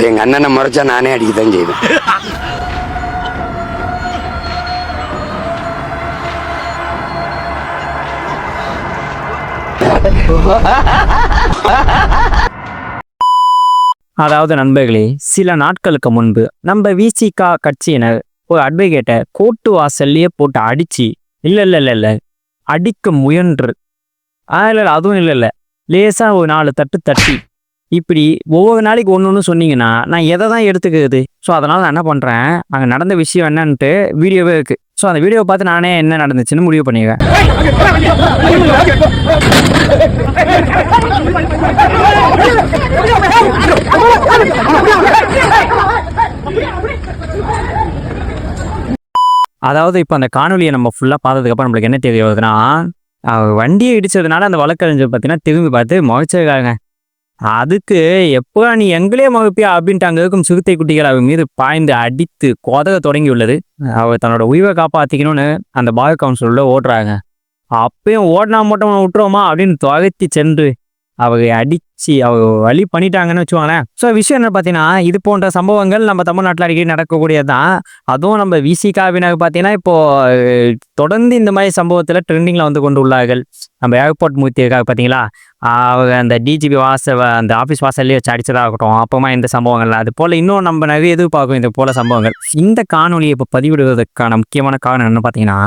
எங்க அண்ணனை முறைச்சா நானே அடிக்கத்தான் செய்வேன். அதாவது நண்பர்களே சில நாட்களுக்கு முன்பு நம்ம விசிகா கட்சியினர் ஒரு அட்வொகேட்டை கோட்டு வாசல்லையே போட்டு அடிச்சு இல்ல இல்ல இல்ல இல்ல அடிக்க முயன்று. ஆ இல்ல அதுவும் இல்ல இல்ல. லேசா ஒரு நாலு தட்டு தட்டி இப்படி ஒவ்வொரு நாளைக்கு ஒன்று ஒன்று சொன்னீங்கன்னா நான் எதை தான் எடுத்துக்கிறது? ஸோ அதனால் நான் என்ன பண்ணுறேன் அங்கே நடந்த விஷயம் என்னன்ட்டு வீடியோவே இருக்கு. ஸோ அந்த வீடியோவை பார்த்து நானே என்ன நடந்துச்சுன்னு முடிவு பண்ணிடுவேன். அதாவது இப்போ அந்த காணொலியை நம்ம ஃபுல்லாக பார்த்ததுக்கப்புறம் நம்மளுக்கு என்ன தெரிய வருதுன்னா வண்டியை இடிச்சதுனால அந்த வழக்கறிஞர் பார்த்தீங்கன்னா திரும்பி பார்த்து முறைச்சிருக்காங்க அதுக்கு எப்போ நீ எங்களே மகப்பியா அப்படின்ட்டு அங்கே இருக்கும் சிறுத்தை குட்டிகள் அவர் மீது பாய்ந்து அடித்து கொதக தொடங்கி உள்ளது. அவர் தன்னோட உயிரை காப்பாற்றிக்கணும்னு அந்த பாய் கவுன்சிலோட ஓடுறாங்க. அப்பயும் ஓடினா மட்டும் விட்டுருவோமா அப்படின்னு துவைத்து சென்று அவங்க அடிச்சு அவ வழி பண்ணிட்டாங்கன்னு வச்சுக்கோங்களேன். ஸோ விஷயம் என்ன பார்த்தீங்கன்னா இது போன்ற சம்பவங்கள் நம்ம தமிழ்நாட்டில் அடிக்கடி நடக்கக்கூடியது தான் அதுவும் நம்ம விசிகாவினர் பார்த்தீங்கன்னா இப்போ தொடர்ந்து இந்த மாதிரி சம்பவத்தில் ட்ரெண்டிங்கில் வந்து கொண்டு உள்ளார்கள் நம்ம ஏர்போர்ட் மூர்த்தி இருக்காங்க பார்த்தீங்களா? அவங்க அந்த டிஜிபி வாச அந்த ஆஃபீஸ் வாசல்லே வச்சு அடிச்சதாக இருக்கட்டும் அப்புறமா இந்த சம்பவங்கள் அது போல் இன்னும் நம்ம நிறைய எதிர்பார்க்கும் இது போல சம்பவங்கள். இந்த காணொலியை இப்போ பதிவிடுவதற்கான முக்கியமான காரணம் என்ன பார்த்தீங்கன்னா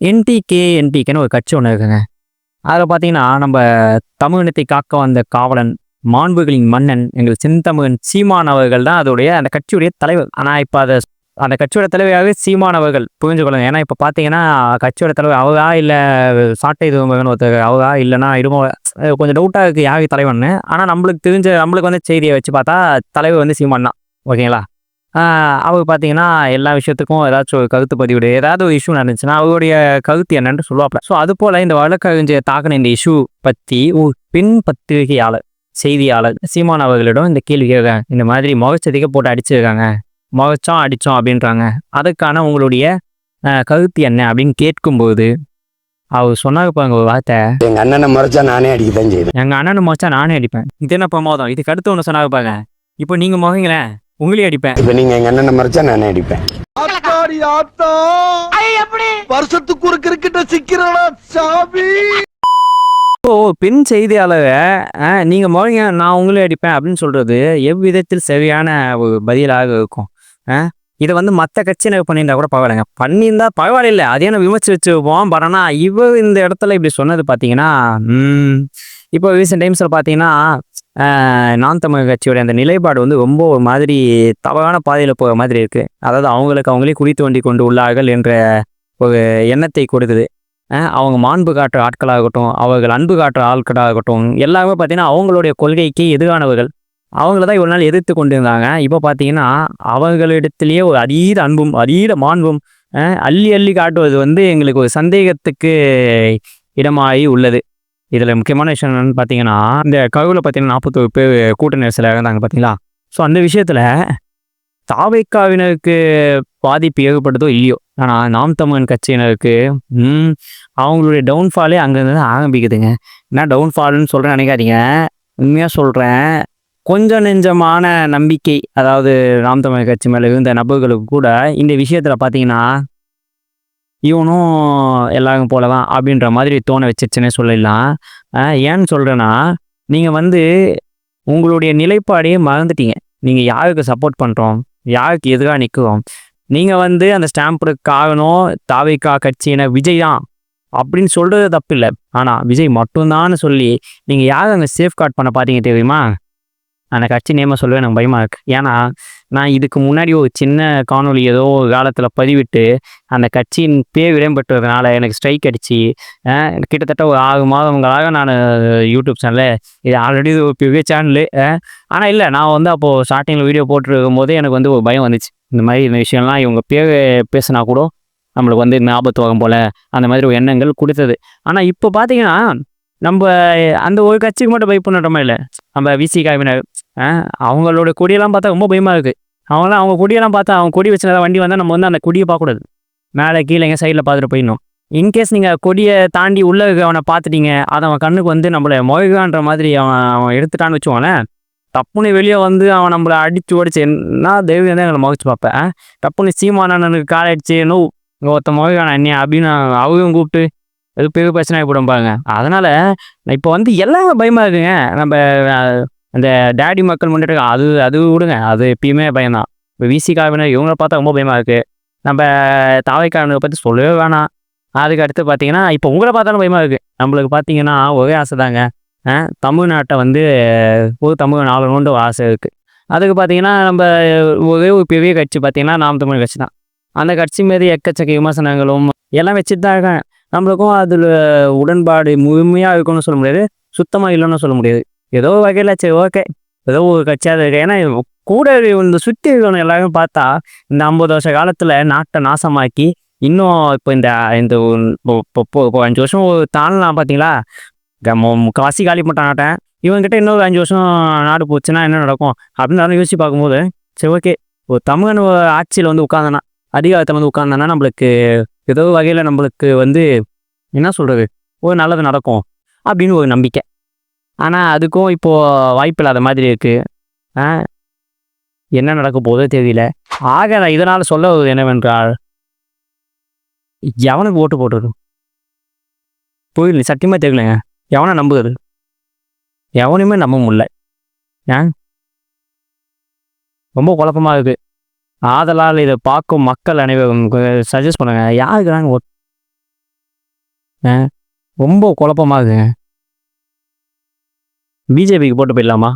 என்டிகே என்டிகேன்னு ஒரு கட்சி ஒன்று இருக்குங்க. அதில் பார்த்தீங்கன்னா நம்ம தமிழினத்தை காக்க வந்த காவலன் மாண்புகளின் மன்னன் எங்கள் செந்தமிழன் சீமான் அவர்கள் தான் அதோடைய அந்த கட்சியுடைய தலைவர். ஆனால் இப்போ அதை அந்த கட்சியோட தலைவராகவே சீமான் அவர்கள் புரிஞ்சுக்கொள்ளுங்க ஏன்னா இப்போ பார்த்தீங்கன்னா கட்சியோட தலைவர் அவரா இல்லை சாட்டை இதுமகன் ஒருத்தர் அவரா இல்லைன்னா இதுமோ கொஞ்சம் டவுட்டாக இருக்குது யாரு தலைவன்னு ஆனால் நம்மளுக்கு தெரிஞ்ச நம்மளுக்கு வந்து செய்தியை வச்சு பார்த்தா தலைவர் வந்து சீமான் தான். ஓகேங்களா? அவர் பார்த்தீங்கன்னா எல்லா விஷயத்துக்கும் ஏதாச்சும் ஒரு கருத்து பதிவிடு ஏதாவது ஒரு இஷ்யூ நடந்துச்சுன்னா அவருடைய கருத்து என்னன்னு சொல்லுவாப்ல ஸோ அது போல் இந்த வழக்கறிஞர் தாக்கின இந்த இஷ்யூ பற்றி ஒரு பெண் பத்திரிகையாளர் செய்தியாளர் சீமான் அவர்களிடம் இந்த கேள்வி கேட்குறாங்க இந்த மாதிரி முகச்சதிக்க போட்டு அடிச்சிருக்காங்க. முகச்சோம் அடித்தோம் அப்படின்றாங்க. அதுக்கான உங்களுடைய கருத்து என்ன அப்படின்னு கேட்கும்போது அவர் சொன்னாங்க பாருங்க ஒரு வார்த்தை. எங்க அண்ணனை முறைச்சா நானே அடிக்கத்தான் செய்வேன். எங்கள் அண்ணன் முறைச்சா நானே அடிப்பேன். இது என்ன பிரமாதம்? இதுக்கு அடுத்து ஒன்று சொன்னாங்க பாருங்க. இப்போ நீங்கள் முகங்களேன் உங்களையும் அடிப்பேன். இப்ப நீங்க எங்க அண்ணனை முறைச்சா நானே அடிப்பேன். ஆத்தாடி ஆத்தா. வருஷத்துக்கு ஒரு கிரிக்கெட்ட சிக்கிறடா சாமி? இப்போ பெண் செய்தியாளரை அஹ், நீங்க முறைங்க நான் உங்களே அடிப்பேன் அப்படின்னு சொல்றது எவ்விதத்தில் சரியான ஒரு பதிலாக இருக்கும். இதை வந்து மற்ற கட்சியினர் பண்ணியிருந்தா கூட பரவாயில்லைங்க. பண்ணியிருந்தா பரவாயில்ல. அதே நான் விமர்சி வச்சுருப்போம் பட் ஆனால் இவர் இந்த இடத்துல இப்படி சொன்னது பார்த்தீங்கன்னா இப்போ ரீசெண்ட் டைம்ஸில் பார்த்தீங்கன்னா நான் தமிழ் கட்சியோட அந்த நிலைப்பாடு வந்து ரொம்ப ஒரு மாதிரி தவறான பாதையில் போகிற மாதிரி இருக்குது அதாவது அவங்களுக்கு அவங்களே குடி தோண்டி கொண்டு உள்ளார்கள் என்ற ஒரு எண்ணத்தை கொடுக்குது. அவங்க மாண்பு காட்டுற ஆட்களாகட்டும் அவர்கள் அன்பு காட்டுற ஆட்களாகட்டும் எல்லாமே பார்த்தீங்கன்னா அவங்களுடைய கொள்கைக்கு எதிரானவர்கள். அவங்கள தான் இவ்வளோ நாள் எதிர்த்து கொண்டிருந்தாங்க. இப்போ பார்த்தீங்கன்னா அவர்களிடத்திலேயே ஒரு அதீத அன்பும் அதீத மாண்பும் அள்ளி அள்ளி காட்டுவது வந்து எங்களுக்கு ஒரு சந்தேகத்துக்கு இடமாகி உள்ளது. இதில் முக்கியமான விஷயம் என்னன்னு பார்த்தீங்கன்னா இந்த கருவில் பார்த்தீங்கன்னா நாற்பத்தொரு பேர் கூட்ட நெரிசலாக இருந்தாங்க பார்த்தீங்களா? ஸோ அந்த விஷயத்தில் தாவைக்காவினருக்கு பாதிப்பு ஏற்படுதோ இல்லையோ? ஆனால் நாம் தமிழன் கட்சியினருக்கு அவங்களுடைய டவுன்ஃபாலே அங்கேருந்து ஆரம்பிக்குதுங்க. என்ன டவுன்ஃபால்னு சொல்கிறேன் நினைக்காதீங்க. உண்மையாக சொல்கிறேன் கொஞ்சம் நெஞ்சமான நம்பிக்கை அதாவது நாம் தமிழ் கட்சி மேலே இருந்த நபர்களுக்கு கூட இந்த விஷயத்தில் பார்த்தீங்கன்னா இவனும் எல்லாரும் போலதான் அப்படின்ற மாதிரி தோண வச்சிருச்சுன்னே சொல்லிடலாம் ஏன்னு சொல்கிறேன்னா நீங்கள் வந்து உங்களுடைய நிலைப்பாடையே மறந்துட்டீங்க. நீங்கள் யாருக்கு சப்போர்ட் பண்ணுறோம் யாருக்கு எதிராக நிற்கிறோம் நீங்கள் வந்து அந்த ஸ்டாம்புக்கு காரணம் தாவிக்கா கட்சியின விஜய் தான் அப்படின்னு சொல்கிறது தப்பு இல்லை ஆனால் விஜய் மட்டும்தான்னு சொல்லி நீங்கள் யார் அங்கே சேஃப் கார்ட் பண்ண பார்த்தீங்க தெரியுமா? அந்த கட்சி நேமை சொல்லவே எனக்கு பயமாக இருக்குது ஏன்னா நான் இதுக்கு முன்னாடி ஒரு சின்ன காணொளி ஏதோ ஒரு காலத்தில் பதிவிட்டு அந்த கட்சியின் பேர் இடம்பெற்றதுனால எனக்கு ஸ்ட்ரைக் அடிச்சு கிட்டத்தட்ட ஒரு ஆறு மாதங்களாக நான் யூடியூப் சேனலில் இது ஆல்ரெடி ஒரு பெரிய சேனலு ஆனால் இல்லை நான் வந்து அப்போது ஸ்டார்டிங்கில் வீடியோ போட்டுருக்கும் போதே எனக்கு வந்து ஒரு பயம் வந்துச்சு. இந்த மாதிரி இந்த விஷயம்லாம் இவங்க பேர் பேசினா கூட நம்மளுக்கு வந்து இந்த ஆபத்து வரும் போல் அந்த மாதிரி ஒரு எண்ணங்கள் கொடுத்தது. ஆனால் இப்போ பார்த்தீங்கன்னா நம்ம அந்த ஒரு கட்சிக்கு மட்டும் பயப்படுறோமா இல்லை? நம்ம விசி காவினர் அவங்களோட கொடியெல்லாம் பார்த்தா ரொம்ப பயமாக இருக்குது அவங்களாம் அவங்க கொடியெல்லாம் பார்த்தா அவங்க கொடி வச்சுருந்தா வண்டி வந்தால் நம்ம வந்து அந்த கொடியை பார்க்கக்கூடாது. மேலே கீழே எங்கள் சைடில் பார்த்துட்டு போயிடணும். இன்கேஸ் நீங்கள் கொடியை தாண்டி உள்ளே அவனை பார்த்துட்டீங்க அதை அவன் கண்ணுக்கு வந்து நம்மளை மொழிகான்ற மாதிரி அவன் அவன் எடுத்துட்டான்னு வச்சுக்கோங்களேன் தப்புன்னு வெளியே வந்து அவன் நம்மளை அடித்து ஓடிச்சு என்ன தெய்வம் தான் எங்களை மகிழ்ச்சி பார்ப்பேன் தப்புன்னு சீமானனுக்கு கால் அடிச்சு நோ இங்கே ஒருத்த மொழிகான என்ன அப்படின்னு அவங்க கூப்பிட்டு அது பெரிய பிரச்சனை போடும்பாங்க அதனால் நான் இப்போ வந்து எல்லாமே பயமாக இருக்குங்க. நம்ம அந்த டேடி மக்கள் முன்னேற்ற அது அது விடுங்க. அது எப்பயுமே பயம்தான். இப்போ விசிகாவினர் இவங்களை பார்த்தா ரொம்ப பயமாக இருக்குது நம்ம தாவைக்காரனை பற்றி சொல்லவே வேணாம். அதுக்கு அடுத்து பார்த்தீங்கன்னா இப்போ உங்களை பார்த்தாலும் பயமாக இருக்கு. நம்மளுக்கு பார்த்தீங்கன்னா ஒரே ஆசை தாங்க. தமிழ்நாட்டை வந்து ஒரு தமிழ் ஆளணுன்ற ஆசை இருக்குது அதுக்கு பார்த்தீங்கன்னா நம்ம ஒரே ஒரு பெரிய கட்சி பார்த்தீங்கன்னா நாம் தமிழ் கட்சி தான் அந்த கட்சி மீது எக்கச்சக்க விமர்சனங்களும் எல்லாம் வச்சுட்டு தான் இருக்கேன் நம்மளுக்கும் அதில் உடன்பாடு முழுமையாக இருக்கும்னு சொல்ல முடியாது. சுத்தமாக இல்லைன்னு சொல்ல முடியாது. ஏதோ வகையில் சரி ஓகே ஏதோ ஒரு கட்சியாக இருக்குது ஏன்னா கூட இந்த சுற்றி இருக்கணும் எல்லாரும் பார்த்தா இந்த ஐம்பது வருஷ காலத்தில் நாட்டை நாசமாக்கி இன்னும் இப்போ இந்த இந்த இப்போ- அஞ்சு வருஷம் ஒரு தாண்டலாம் பார்த்தீங்களா காசி மு- முக்கால்வாசி காலி பண்ணிட்டான் நாட்டேன் இவங்ககிட்ட இன்னொரு அஞ்சு வருஷம் நாடு போச்சுன்னா என்ன நடக்கும்? அப்படின்னு யோசிச்சு பார்க்கும்போது சரி ஓகே ஒரு தமிழன் ஆட்சியில் வந்து உட்காந்தனா அதிகாரத்தை வந்து உட்காந்தானா நம்மளுக்கு ஏதோ வகையில் நம்மளுக்கு வந்து என்ன சொல்கிறது ஒரு நல்லது நடக்கும் அப்படின்னு ஒரு நம்பிக்கை. ஆனால் அதுக்கும் இப்போது வாய்ப்பு இல்லாத மாதிரி இருக்குது ஆ? என்ன நடக்க போதோ தெரியல. ஆக நான் இதனால் சொல்ல என்னவென்றால் எவனுக்கு ஓட்டு போட்டுரு புரியல சத்தியமாக தெரியலங்க எவனை நம்புகிறது எவனையுமே நம்ப முடியல. ஏன்? ரொம்ப குழப்பமாக இருக்குது ஆதலால் இதை பார்க்கும் மக்கள் அனைவரும் சஜஸ்ட் பண்ணுங்க. யாருக்கு நாங்கள் ஓட் ஆ ரொம்ப குழப்பமாக இருக்குங்க. பிஜேபிக்கு போட்டு போயிடலாமா?